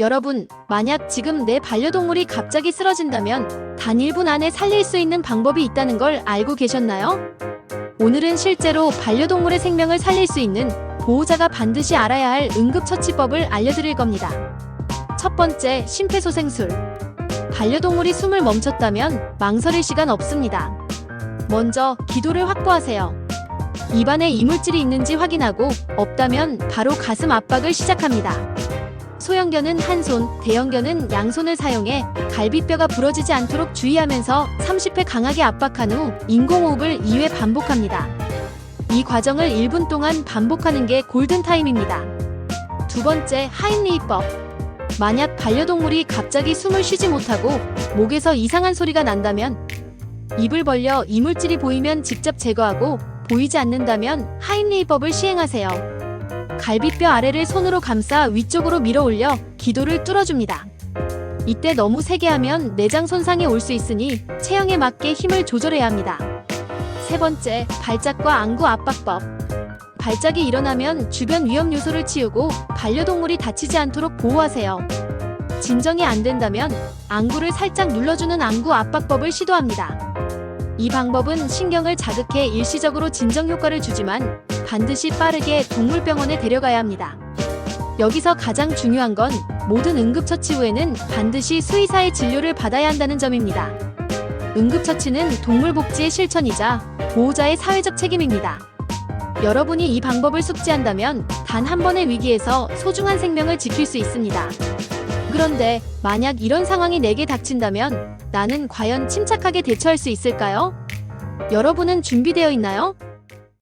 여러분, 만약 지금 내 반려동물이 갑자기 쓰러진다면 단 1분 안에 살릴 수 있는 방법이 있다는 걸 알고 계셨나요? 오늘은 실제로 반려동물의 생명을 살릴 수 있는 보호자가 반드시 알아야 할 응급처치법을 알려드릴 겁니다. 첫 번째, 심폐소생술. 반려동물이 숨을 멈췄다면 망설일 시간 없습니다. 먼저 기도를 확보하세요. 입안에 이물질이 있는지 확인하고 없다면 바로 가슴 압박을 시작합니다. 소형견은 한 손, 대형견은 양손을 사용해 갈비뼈가 부러지지 않도록 주의하면서 30회 강하게 압박한 후 인공호흡을 2회 반복합니다. 이 과정을 1분 동안 반복하는 게 골든타임입니다. 두 번째, 하임리히법. 만약 반려동물이 갑자기 숨을 쉬지 못하고 목에서 이상한 소리가 난다면 입을 벌려 이물질이 보이면 직접 제거하고 보이지 않는다면 하임리히법을 시행하세요. 갈비뼈 아래를 손으로 감싸 위쪽으로 밀어 올려 기도를 뚫어줍니다. 이때 너무 세게 하면 내장 손상이 올 수 있으니 체형에 맞게 힘을 조절해야 합니다. 세 번째, 발작과 안구 압박법. 발작이 일어나면 주변 위험 요소를 치우고 반려동물이 다치지 않도록 보호하세요. 진정이 안 된다면 안구를 살짝 눌러주는 안구 압박법을 시도합니다. 이 방법은 신경을 자극해 일시적으로 진정 효과를 주지만 반드시 빠르게 동물병원에 데려가야 합니다. 여기서 가장 중요한 건 모든 응급처치 후에는 반드시 수의사의 진료를 받아야 한다는 점입니다. 응급처치는 동물복지의 실천이자 보호자의 사회적 책임입니다. 여러분이 이 방법을 숙지한다면 단 한 번의 위기에서 소중한 생명을 지킬 수 있습니다. 그런데 만약 이런 상황이 내게 닥친다면 나는 과연 침착하게 대처할 수 있을까요? 여러분은 준비되어 있나요?